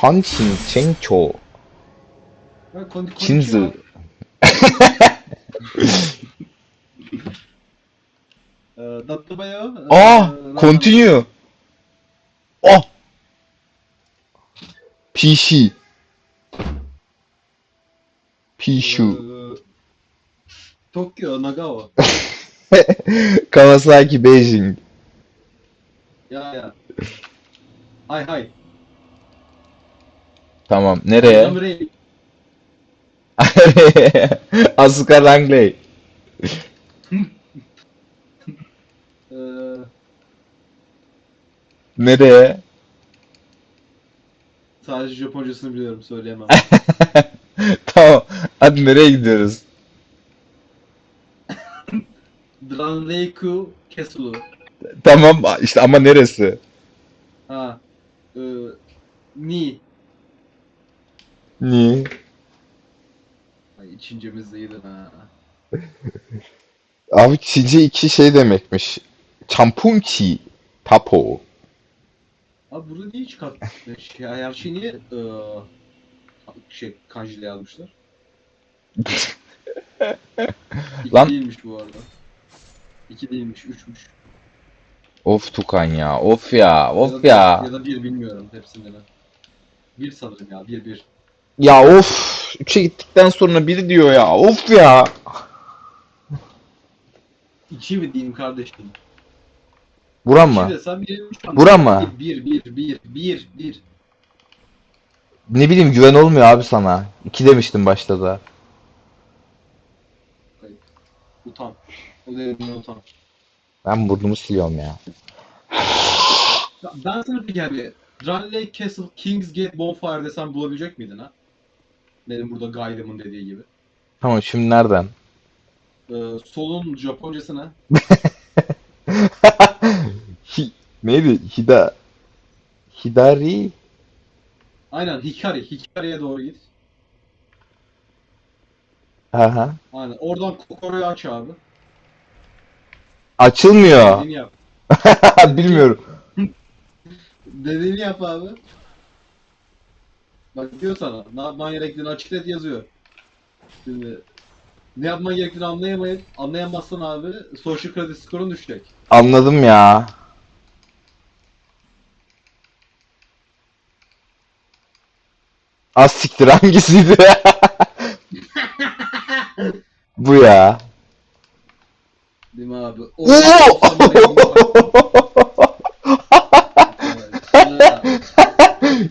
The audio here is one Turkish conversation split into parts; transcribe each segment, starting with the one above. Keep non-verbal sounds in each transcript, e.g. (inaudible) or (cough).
阪神仙橋。神津。Natlıbaya. Aa, continue. Oh. PC. Pishu. Tokyo, Nagawa. Kawasaki, Beijing. Hay hay tamam nereye. Asuka (laughs) Langley Ee, nereye sadece Japoncasını biliyorum söyleyemem. (laughs) tamam hadi nereye gidiyoruz (coughs) Dranleiku Kesulu. tamam işte ama neresi Ha. Ee, Ni. Niye? Ay Çincemiz de iyidir ha. (laughs) Abi Çince iki şey demekmiş. Çampunçi tapo. Abi burada niye çıkartmış? Ya her şeyi niye ee, şey kanjiyle yazmışlar? (laughs) İki Lan- değilmiş bu arada. İki değilmiş, üçmüş. Of Tukan ya. Of ya. Of ya. Ya da bir bilmiyorum hepsinden. Bir sanırım ya, bir bir. Ya of. Üçe gittikten sonra biri diyor ya. Of ya. İki mi diyeyim kardeşim? Buran mı? desem bir, üç tane. Bura mı? Bir, bir, bir, bir, bir. Ne bileyim güven olmuyor abi sana. İki demiştim başta da. Utan. O dediğinden utan. Ben burnumu siliyorum ya. Ben sana peki abi, Drunley Castle King's Gate Bonfire desem bulabilecek miydin ha? Benim burada guide'ımın dediği gibi. Tamam şimdi nereden? Ee, solun Japoncası ne? Hi, (laughs) neydi? Hida. Hidari. Aynen Hikari. Hikari'ye doğru git. Aha. Aynen. Oradan Kokoro'yu aç abi. Açılmıyor. Dediğini yap. (laughs) Bilmiyorum. Dediğini yap abi. Bak diyor sana. Ne yapman gerektiğini açık net yazıyor. Şimdi ne yapman gerektiğini anlayamayıp anlayamazsan abi social credit skorun düşecek. Anladım ya. Az siktir hangisiydi? (laughs) Bu ya. Değil mi abi? Oo! (laughs) Evet.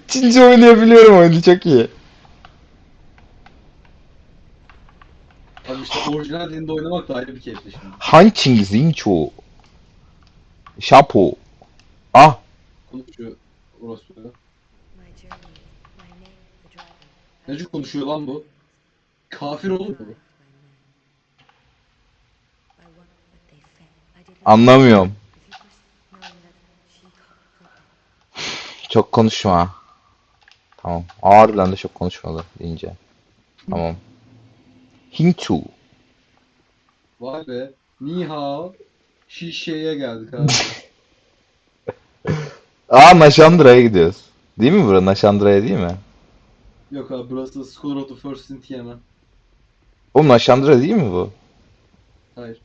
Çince oynayabiliyorum oyunu çok iyi. Abi işte orijinal dilinde oynamak da ayrı bir keyifli şimdi. Hançing Zincho. Şapo. Ah. Konuşuyor dragon. Nece konuşuyor lan bu? Kafir olur mu? Anlamıyorum. if you first knowing that she could them. Çok konuşma. Tamam. Harbiden de çok konuşmadı deyince. Tamam. Hinchu. Vay be. Ni hao. Şişe'ye geldik abi. (laughs) Aa Naşandra'ya gidiyoruz. Değil mi bura? Naşandra'ya değil mi? Yok abi burası School of the First in Tiamat. Oğlum Naşandra değil mi bu? Hayır.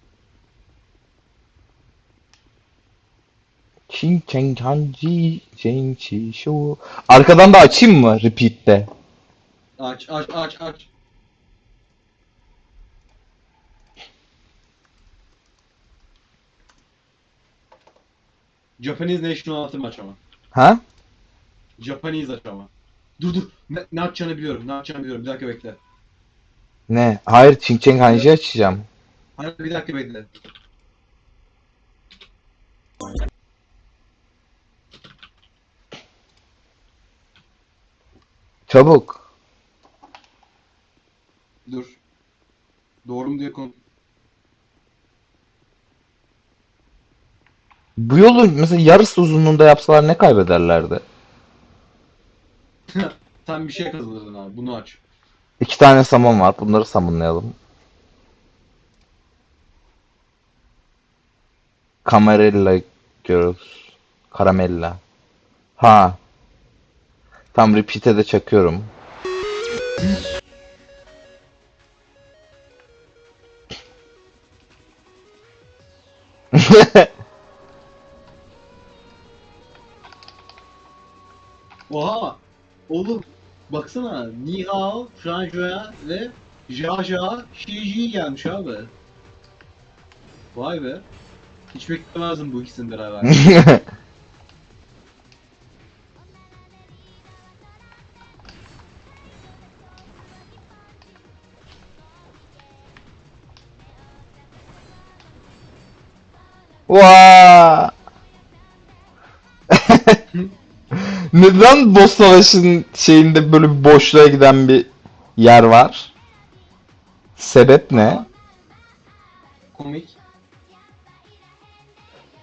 Çin Çeng Hanji Çeng Çi Şo. Arkadan da açayım mı repeat'te? Aç aç aç aç. Japanese National Anthem aç ama. Ha? Japanese aç ama. Dur dur. Ne, ne açacağını biliyorum. Ne açacağını biliyorum. Bir dakika bekle. Ne? Hayır Çin Çeng Hanji açacağım. Hayır bir dakika bekle. Çabuk. Dur. Doğru mu diye konu. Bu yolu mesela yarısı uzunluğunda yapsalar ne kaybederlerdi? (laughs) Sen bir şey kazanırdın abi. Bunu aç. İki tane saman var. Bunları samanlayalım. Camarilla Girls. Caramella. Ha. Tam repeat'e de çakıyorum. Oha! Oğlum baksana Ni Hao, Franjoya ve Jaja Shiji gelmiş abi. Vay be. Hiç beklemezdim bu ikisini beraber. (laughs) Vaa! (laughs) Neden boss savaşın şeyinde böyle bir boşluğa giden bir yer var? Sebep ne? Komik.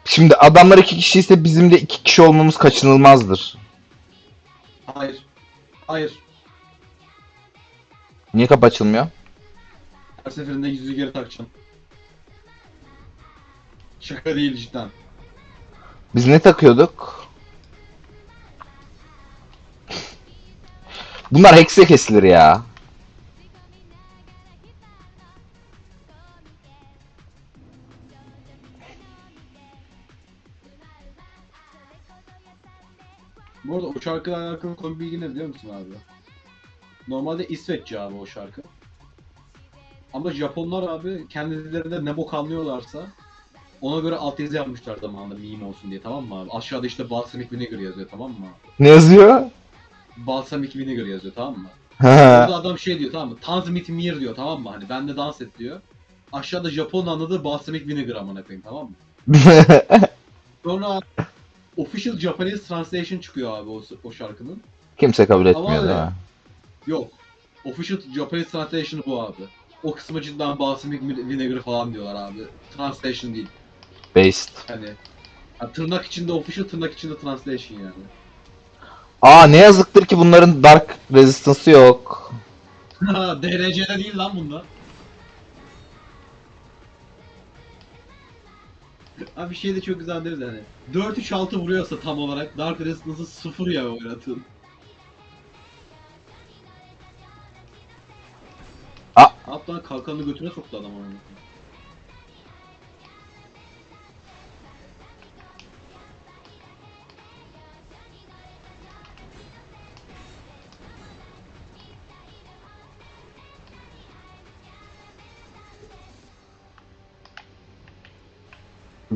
Şimdi adamlar iki kişiyse bizim de iki kişi olmamız kaçınılmazdır. Hayır. Hayır. Niye kapı açılmıyor? Her seferinde yüzü geri takacağım. Şaka değil cidden. Biz ne takıyorduk? Bunlar hekse kesilir ya. Bu arada o şarkıyla alakalı komik bilgi ne biliyor musun abi? Normalde İsveççe abi o şarkı. Ama Japonlar abi kendi dillerinde ne bok anlıyorlarsa ona göre altyazı yapmışlar zamanında meme olsun diye tamam mı abi? Aşağıda işte Balsamic Vinegar yazıyor tamam mı? Ne yazıyor? Balsamic Vinegar yazıyor tamam mı? Orada Ha. adam şey diyor tamam mı? Tanzmit Mir diyor tamam mı? Hani ben de dans et diyor. Aşağıda Japon anladığı Balsamic Vinegar amına koyayım tamam mı? (laughs) Sonra official Japanese translation çıkıyor abi o, o şarkının. Kimse kabul etmiyor değil mi? Yok. Official Japanese translation bu abi. O kısmı cidden balsamic vinegar falan diyorlar abi. Translation değil. Based. Hani ha, tırnak içinde official tırnak içinde translation yani. Aa ne yazıktır ki bunların Dark Resistance'ı yok. (laughs) DRC'de değil lan bunlar. Abi şey de çok güzel deriz hani. 4-3-6 vuruyorsa tam olarak Dark Resistance'ı 0 ya oynatın. Aa. Hatta kalkanını götüne soktu adam onu.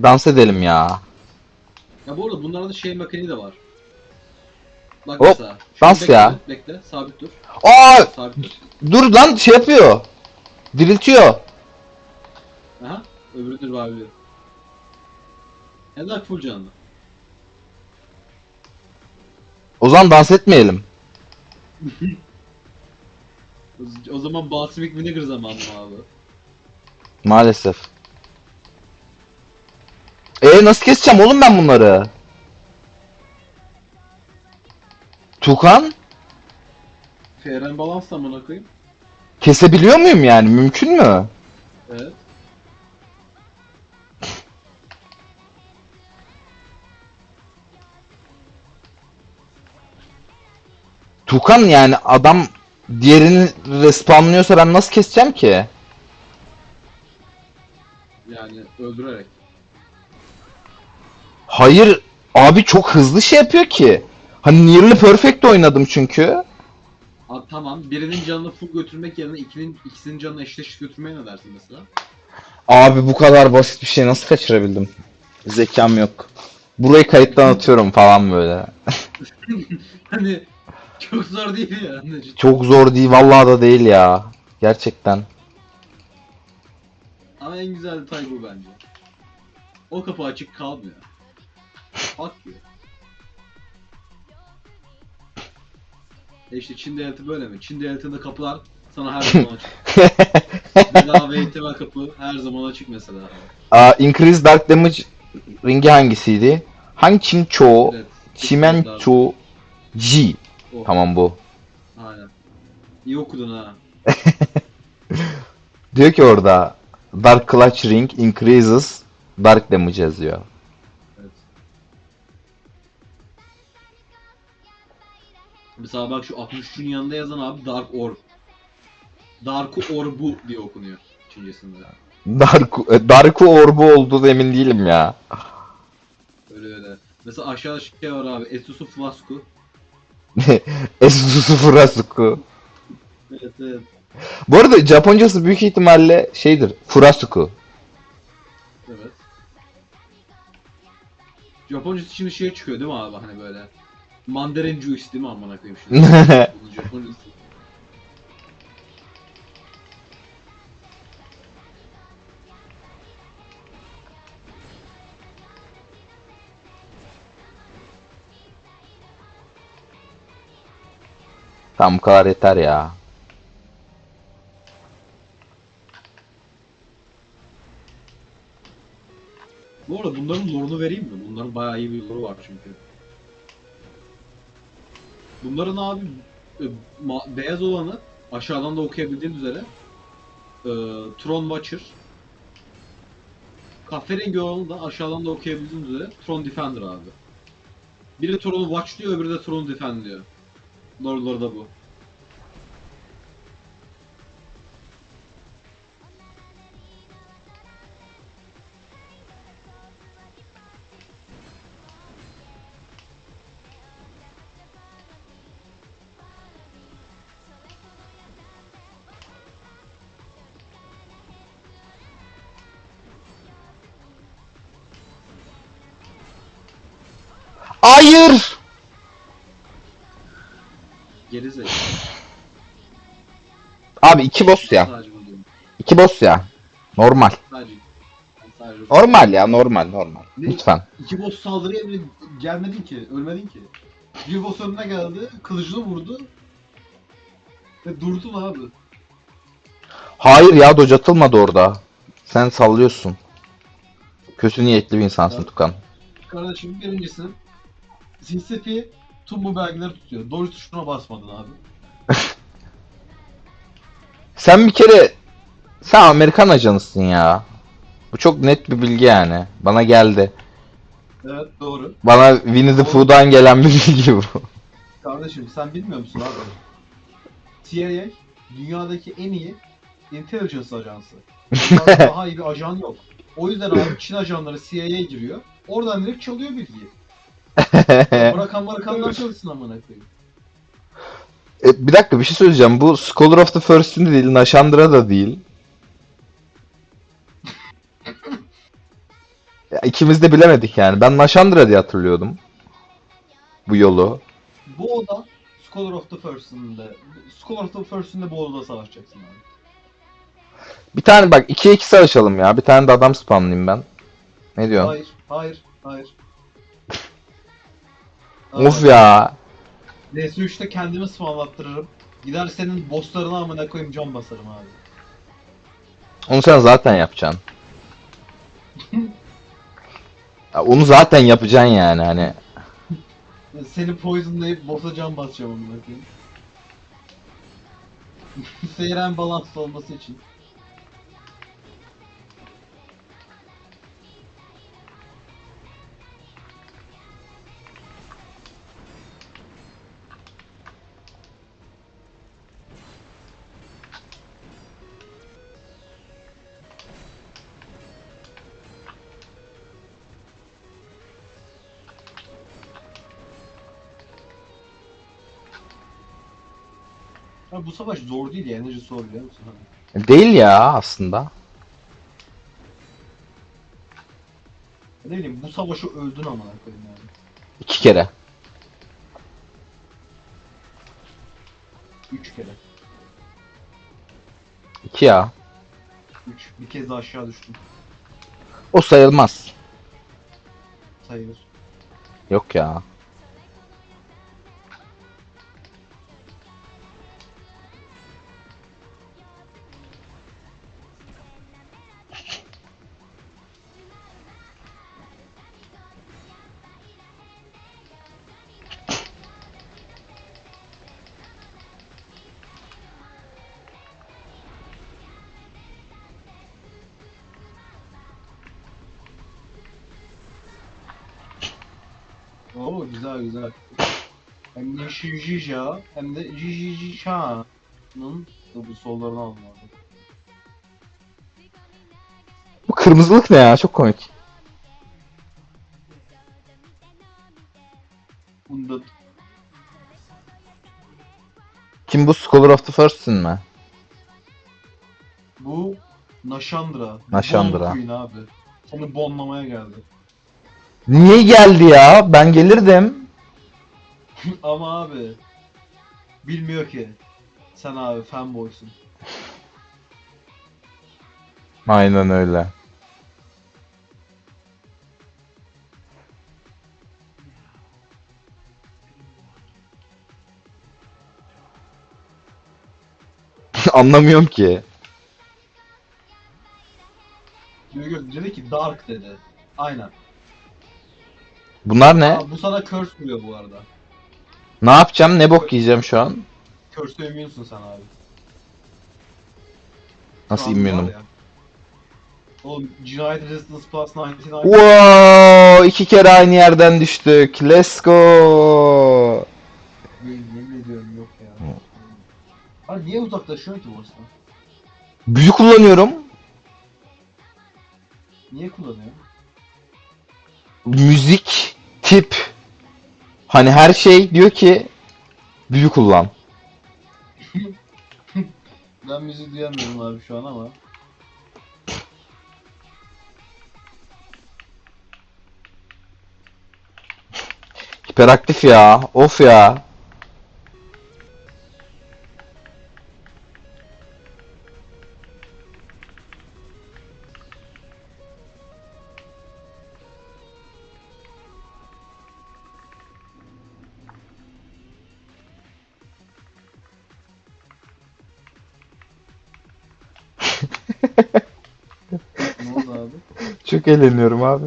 Dans edelim ya. Ya bu arada bunlarda şey mekaniği de var. Bak Hop, mesela. dans bekle, ya. Bekle, sabit dur. Aa Sabit dur. dur lan şey yapıyor. Diriltiyor. Aha, öbürü dur abi. Da full canlı. O zaman dans etmeyelim. (laughs) O- zaman Balsamic Vinegar zamanı abi. Maalesef. E nasıl keseceğim oğlum ben bunları? Tukan Feren balans amına koyayım. kesebiliyor muyum yani? Mümkün mü? Evet. Tukan yani adam diğerini respawnlıyorsa ben nasıl keseceğim ki? Yani öldürerek. Hayır abi çok hızlı şey yapıyor ki. Hani Nearly Perfect oynadım çünkü. Abi tamam birinin canını full götürmek yerine ikinin ikisinin canını eşleşik götürmeye ne dersin mesela? Abi bu kadar basit bir şey nasıl kaçırabildim? Zekam yok. Burayı kayıttan atıyorum falan böyle. (laughs) Hani çok zor değil ya. Cidden. Çok zor değil vallahi da değil ya. Gerçekten. Ama en güzel detay bu bence. O kapı açık kalmıyor. Fuck you. E işte Çin devleti böyle mi? Çin devletinde kapılar sana her zaman açık. (laughs) Bedava ihtimal kapı her zaman açık mesela. Aa, Increase Dark Damage ringi hangisiydi? Hangi Chincho? Evet. Chimencho G. O. Tamam bu. Aynen. İyi okudun ha. (laughs) Diyor ki orada Dark Clutch Ring increases Dark Damage yazıyor. Mesela bak şu 63'ün yanında yazan abi Dark Orb. Dark Orbu diye okunuyor Çincesinde. Dark, Dark'u orbu olduğu emin değilim ya. Öyle öyle. Mesela aşağıda şey var abi. Esusu Flasku. (laughs) Esusu Furasuku. Evet evet. Bu arada Japoncası büyük ihtimalle şeydir. Furasuku. Evet. Japoncası şimdi şeye çıkıyor değil mi abi hani böyle. Mandarin juice değil mi amına koyayım şimdi. (laughs) Bunun Japoncası. Tamam bu kadar yeter ya. Bu arada bunların lore'unu vereyim mi? Bunların bayağı iyi bir lore'u var çünkü. Bunların abi e, beyaz olanı aşağıdan da okuyabildiğin üzere e, Tron Watcher Kahverengi olanı da aşağıdan da okuyabildiğin üzere Tron Defender abi. Biri Tron'u watchluyor öbürü de Tron'u defendliyor. Lore'ları da bu. Hayır! Gerizekalı. Abi iki boss ya. Sadece bunu diyorum. İki boss ya. Normal. Sadece. Sadece. Normal ya normal normal. Ne? Lütfen. İki boss saldırıya bile gelmedin ki, ölmedin ki. Bir boss önüne geldi, kılıcını vurdu. Ve durdun abi. Hayır ya dodge atılmadı orada. Sen sallıyorsun. Kötü niyetli bir insansın. Tukan. Kardeşim birincisi, CCP tüm bu belgeleri tutuyor. Dodge tuşuna basmadın abi. (laughs) Sen bir kere sen Amerikan ajanısın ya. Bu çok net bir bilgi yani. Bana geldi. Evet doğru. Bana Winnie the Pooh'dan gelen bir bilgi bu. Kardeşim sen bilmiyor musun abi? CIA dünyadaki en iyi intelligence ajansı. (laughs) Daha iyi bir ajan yok. O yüzden abi Çin ajanları CIA'ya giriyor. Oradan direkt çalıyor bilgiyi. (laughs) Bırakan bırakanlar çalışsın amına koyayım. E, bir dakika bir şey söyleyeceğim. Bu Scholar of the First'ün de değil, Nashandra da değil. Ya, ikimiz de bilemedik yani. Ben Nashandra diye hatırlıyordum. Bu yolu. Bu oda Scholar of the First'ın da Scholar of the First'ın da bu odada savaşacaksın abi. Bir tane bak 2'ye 2 savaşalım ya. Bir tane de adam spamlayayım ben. Ne diyorsun? Hayır, hayır, hayır. Of ya. DS3'te kendimi spamlattırırım. Gider senin bosslarına amına koyayım can basarım abi. Onu sen zaten yapacaksın. (laughs) Ya, onu zaten yapacaksın yani hani. Seni poisonlayıp boss'a can basacağım amına koyayım. (laughs) Seyren balanslı olması için. Abi bu savaş zor değil ya, enerji zor biliyor musun? Değil ya aslında. Ne bileyim bu savaşı öldün amına koyayım yani. İki kere. Üç kere. İki ya. Üç. Bir kez de aşağı düştüm. O sayılmaz. Sayılır. Yok ya. Oo güzel güzel. Hem de Shijija hem de Jijija'nın da bu sollarını aldım abi. Bu kırmızılık ne ya? Çok komik. Bunda Kim bu? Scholar of the First'sin mi? bu Nashandra. Nashandra. Bon Queen abi. Seni bonlamaya geldi. Niye geldi ya? Ben gelirdim. (laughs) Ama abi bilmiyor ki. Sen abi fanboysun. Aynen öyle. (laughs) Anlamıyorum ki. Gör- dedi ki Dark dedi. Aynen. Bunlar ne? Aa, bu sana curse vuruyor bu arada. Ne yapacağım? Ne bok yiyeceğim şu an? Curse'e immunsun sen abi. Nasıl immünüm? var ya. Oğlum Cinayet Resistance Plus 99 Wow, iki kere aynı yerden düştük. Let's go. yemin ediyorum yok ya. Abi niye uzaklaşıyorsun ki Wars'tan? Büyü kullanıyorum. Niye kullanıyor? Müzik, tip. Hani her şey diyor ki büyü kullan. (laughs) Ben müziği duyamıyorum abi şu an ama. Hiperaktif ya. Of ya. Çok eğleniyorum abi.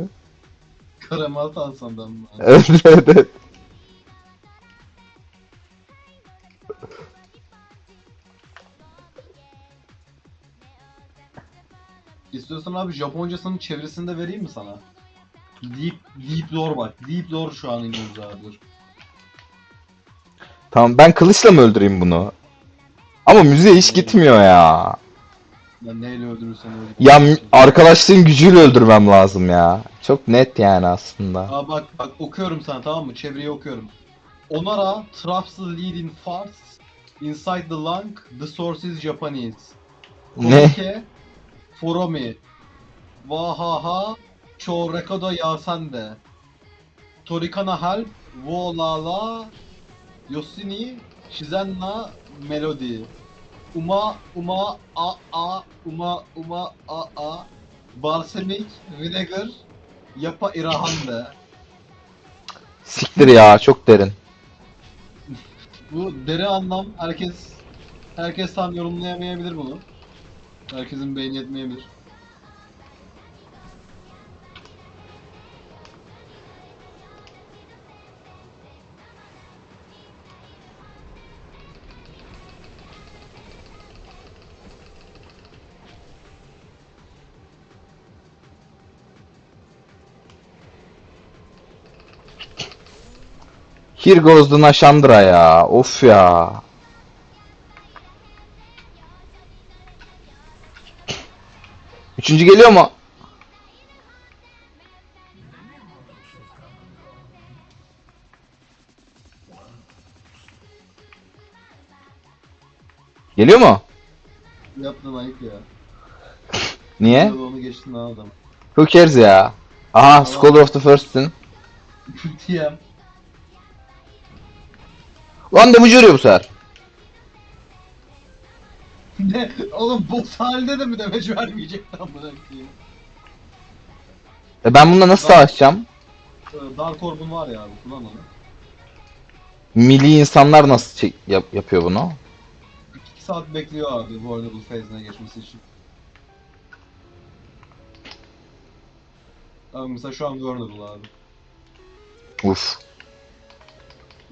Karamel Tansan'dan mı? (laughs) Evet evet. evet. İstiyorsan abi Japoncasının çevirisini de vereyim mi sana? Deep, Deep Lore bak. Deep Lore şu an İngilizce abi dur. Tamam ben kılıçla mı öldüreyim bunu? Ama müziğe hiç gitmiyor ya. Ben neyle öldürürsen öldür. Ya arkadaşlığın gücüyle öldürmem lazım ya. Çok net yani aslında. Aa bak bak okuyorum sana tamam mı? Çeviriyi okuyorum. Onara traps the lead in farce. Inside the lung, the source is Japanese. Ne? Koike, Foromi, Wahaha, Chorekodo Yasande. Torikana Help, Wo La La, Yosini, Shizenna, Melody. Uma, Uma, A, A, Uma, Uma, A, A. Balsamic, Vinegar, Yapa İrahande. Siktir ya çok derin. Bu deri anlam herkes herkes tam yorumlayamayabilir bunu. Herkesin beyni yetmeyebilir. Here goes the Nashandra ya. Of ya. Üçüncü geliyor mu? Geliyor mu? Yaptığın ayıp ya. (laughs) Niye? Onu geçtin adam. Who cares ya? Aha, Scholar of the First'in. (laughs) TM. Lan damage vuruyor bu sefer. Ne? Oğlum boss halinde de mi demeç vermeyecek lan buna koyayım. E ben bununla nasıl savaşacağım? Ee, Dark Orb'un var ya abi kullan onu. Milli insanlar nasıl çek- yap- yapıyor bunu? 2 saat bekliyor abi Vulnerable phase'ine geçmesi için. Abi mesela şu an Vulnerable abi. Uf.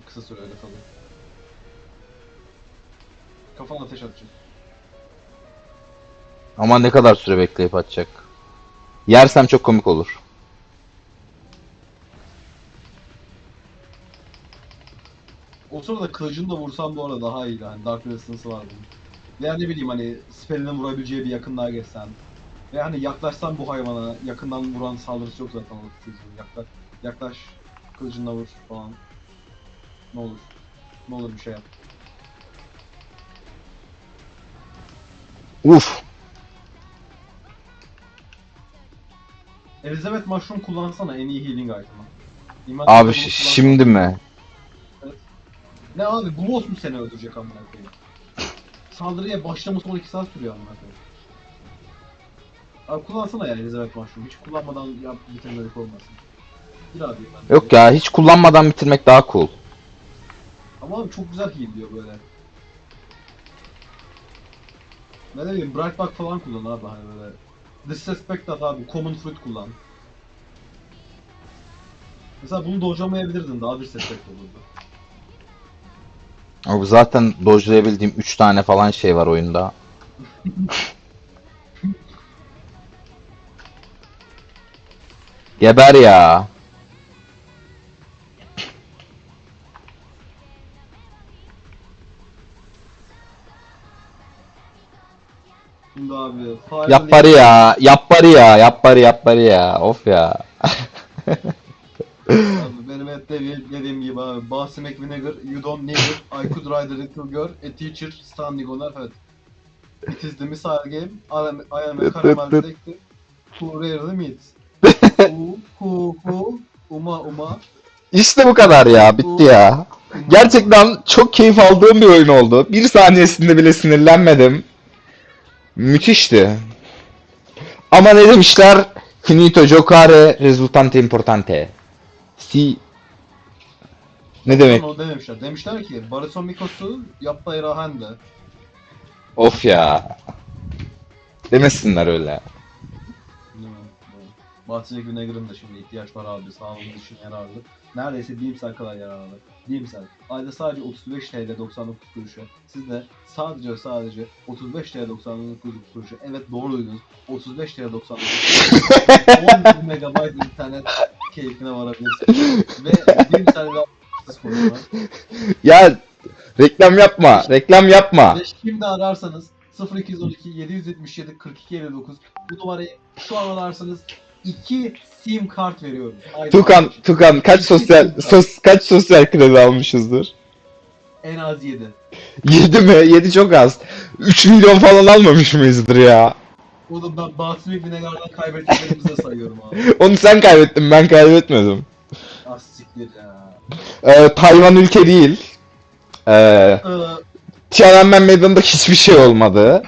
Kısa sürede kalıyor. Kafana ateş atacak. Ama ne kadar süre bekleyip atacak? Yersem çok komik olur. sırada kılıcını da vursam bu arada daha iyi yani Dark Resistance var bunun. Veya ne bileyim hani spellini vurabileceği bir yakınlığa geçsen. Ve hani yaklaşsan bu hayvana yakından vuran saldırısı yok zaten o. Yaklaş, yaklaş kılıcınla vur falan. Ne olur. Ne olur bir şey yap. Uf. Elizabeth Mushroom kullansana en iyi healing item'ı. İman- Abi ş- şimdi mi? Ne abi boss mu seni öldürecek amına koyayım? Saldırıya başlama son 2 saat sürüyor amına koyayım. Abi kullansana ya Elizabeth Mushroom. Hiç kullanmadan yap bitirmelik olmasın. Bir abi ben. Yok ya hiç kullanmadan bitirmek daha cool. Ama abi çok güzel heal diyor böyle. Ne bileyim Brightback falan kullan abi hani böyle. Disrespect at abi, Common Fruit kullan. Mesela bunu dojlamayabilirdin daha disrespect olurdu. Abi zaten dojlayabildiğim 3 tane falan şey var oyunda. (laughs) Geber ya. Şimdi abi Fire Yap bari ya. Yap bari ya. Yap bari yap bari ya. Of ya. Abi benim hep dediğim, dediğim gibi abi. Bossy McVinegar, you don't need it. I could ride a little girl, a teacher, standing on her head. It is the missile game. I am, I am a caramel detective who rarely meets. Hu hu hu uma uma. İşte bu kadar ya. Bitti ya. Gerçekten çok keyif aldığım bir oyun oldu. Bir saniyesinde bile sinirlenmedim. Müthişti. Ama ne demişler? Finito giocare risultante importante. Si. Ne demek? Onu dememişler. Demişler ki Bariton Mikos'u yapma rahende. Of ya. Demesinler öyle. Bossy McVinegar'ın da şimdi ihtiyaç var abi. Sağlığımız için yararlı. Neredeyse bilimsel kadar yararlı. Bilimsel. Ayda sadece 35 TL 99 kuruşa. Siz de sadece sadece 35 TL 99 kuruşa. Evet doğru duydunuz. 35 TL 99 kuruşa. 10 megabayt internet keyfine varabilirsiniz. Ve ve siz konuşma. Ya reklam yapma. Reklam yapma. Şimdi ararsanız 0212 777 42 59 bu numarayı şu an ararsanız 2 sim kart veriyoruz. Ayda Tukan. Tukan kaç sosyal sos, kaç sosyal kredi almışızdır? En az 7. 7 mi? 7 çok az. 3 milyon falan almamış mıyızdır ya? O da ben Basmi Binegar'dan kaybettiklerimizi de sayıyorum abi. (laughs) Onu sen kaybettin, ben kaybetmedim. Az siktir ya. Ee, Tayvan ülke değil. Ee, Ee, Tiananmen Meydanı'nda hiçbir şey olmadı.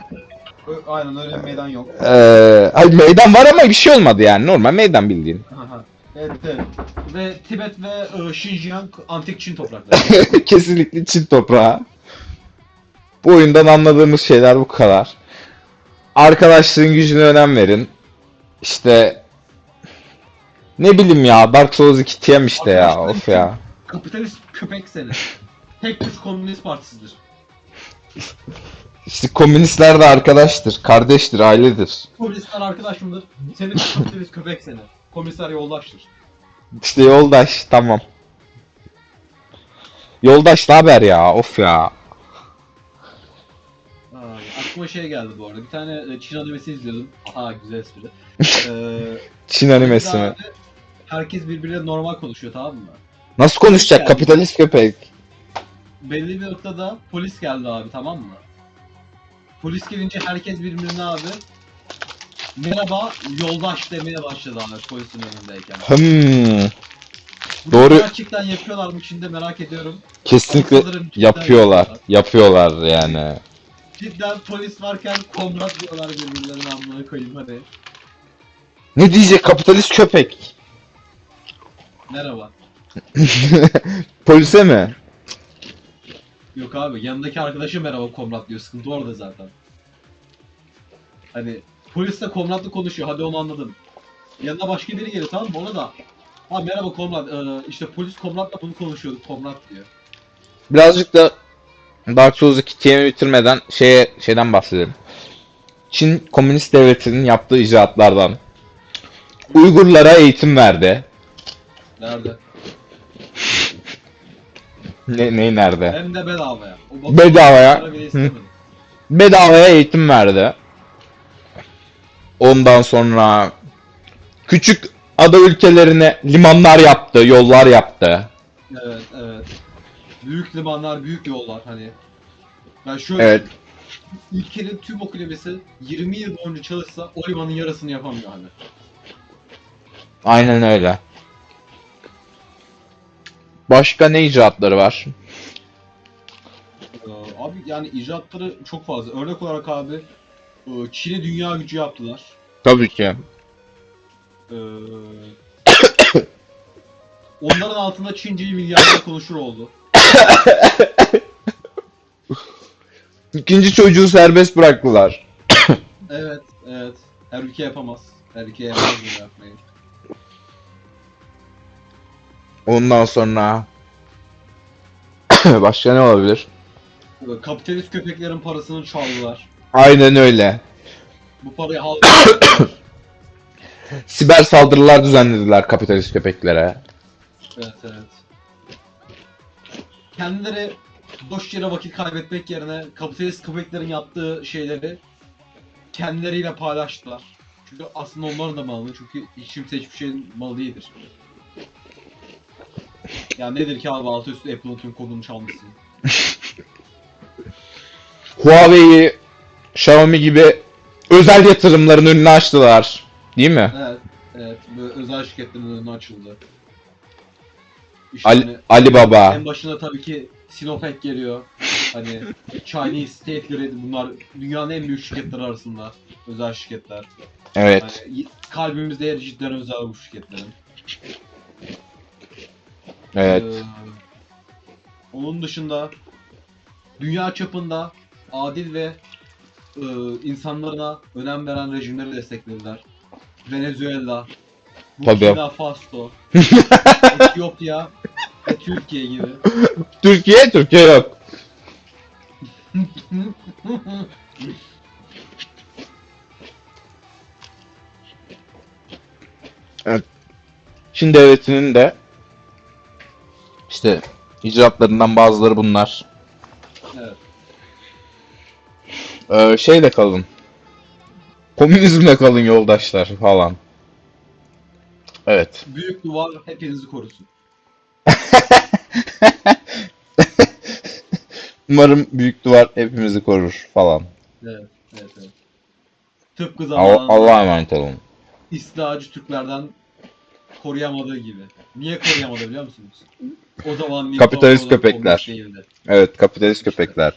Aynen öyle bir meydan yok. Ee, hayır meydan var ama bir şey olmadı yani. Normal meydan bildiğin. Aha. evet evet. Ve Tibet ve e, Xinjiang antik Çin toprakları. (laughs) Kesinlikle Çin toprağı. Bu oyundan anladığımız şeyler bu kadar. Arkadaşlığın gücüne önem verin. İşte ne bileyim ya Dark Souls 2 TM işte ya of ya. Kapitalist köpek seni. Tek güç komünist partisidir. (laughs) İşte komünistler de arkadaştır, kardeştir, ailedir. Komünistler arkadaş mıdır? Senin kapitalist köpek seni. Komünistler yoldaştır. İşte yoldaş tamam. Yoldaş ne haber ya of ya. Ay, aklıma şey geldi bu arada. Bir tane e, Çin animesi izliyordum. Aha güzel espri. (laughs) Ee, Çin animesi mi? Herkes birbiriyle normal konuşuyor tamam mı? Nasıl konuşacak kapitalist köpek? Belli bir noktada polis geldi abi tamam mı? Polis gelince herkes birbirine abi merhaba yoldaş demeye başladı abi polisin önündeyken. Hmm, Bunu Doğru. Gerçekten yapıyorlar mı şimdi merak ediyorum. kesinlikle Ama sanırım cidden yapıyorlar. Yapıyorlar yani. Cidden polis varken komrat diyorlar birbirlerine amına koyayım hadi. Ne diyecek kapitalist köpek? Merhaba. (laughs) Polise mi? Yok abi yanındaki arkadaşı merhaba komrat diyor. Sıkıntı orada zaten. Hani polis de komratla konuşuyor. Hadi onu anladım. Yanına başka biri geliyor tamam mı? Ona da Ha merhaba komrat. Ee, işte polis komratla bunu konuşuyordu. Komrat diyor. Birazcık da Dark Souls 2 TM'i bitirmeden şeye şeyden bahsedelim. Çin Komünist Devleti'nin yaptığı icraatlardan. Uygurlara eğitim verdi. Nerede? Ne, neyi nerede? Hem de bedavaya. O Batu Bedavaya. para bile istemedim. Bedavaya eğitim verdi. Ondan sonra küçük ada ülkelerine limanlar yaptı, yollar yaptı. Evet evet. Büyük limanlar, büyük yollar hani. Ben şöyle Evet. ülkenin tüm kulübesi 20 yıl boyunca çalışsa o limanın yarısını yapamıyor hani. Aynen öyle. Başka ne icraatları var? Ee, abi yani icraatları çok fazla. Örnek olarak abi e, Çin'e dünya gücü yaptılar. Tabii ki. Ee, (coughs) onların altında Çince'yi milyarlar konuşur oldu. (coughs) İkinci çocuğu serbest bıraktılar. Evet, evet. Her ülke yapamaz. Her ülke yapamaz bunu yapmayı. Ondan sonra (coughs) başka ne olabilir? Kapitalist köpeklerin parasını çaldılar. Aynen öyle. Bu parayı halk (coughs) Siber saldırılar düzenlediler kapitalist köpeklere. Evet evet. Kendileri boş yere vakit kaybetmek yerine kapitalist köpeklerin yaptığı şeyleri kendileriyle paylaştılar. Çünkü aslında onların da malı. Çünkü hiç kimse hiçbir şeyin malı değildir. Ya nedir ki abi altı üstü Apple'ın tüm kodunu çalmışsın. (laughs) Huawei'yi Xiaomi gibi özel yatırımların önünü açtılar. Değil mi? Evet, evet. Böyle özel şirketlerin önüne açıldı. İşte Ali, hani Alibaba. en başında tabii ki Sinopec geliyor. Hani (laughs) Chinese State Grid bunlar dünyanın en büyük şirketleri arasında. Özel şirketler. Evet. Hani kalbimizde yeri cidden özel bu şirketlerin. Evet. Ee, onun dışında dünya çapında adil ve e, insanlarına önem veren rejimleri desteklediler. Venezuela. Burkina Faso, (laughs) Etiyopya ve Türkiye gibi. Türkiye, Türkiye yok. (laughs) Evet. Çin devletinin de işte icraatlarından bazıları bunlar. Evet. Ee, şeyle kalın. Komünizmle kalın yoldaşlar falan. Evet. Büyük duvar hepinizi korusun. (laughs) Umarım büyük duvar hepimizi korur falan. Evet, evet, evet. Tıpkı zamanında Allah'a emanet olun. İstilacı Türklerden koruyamadığı gibi. Niye koruyamadı biliyor musunuz? O zaman Kapitalist köpekler. Evet, kapitalist köpekler.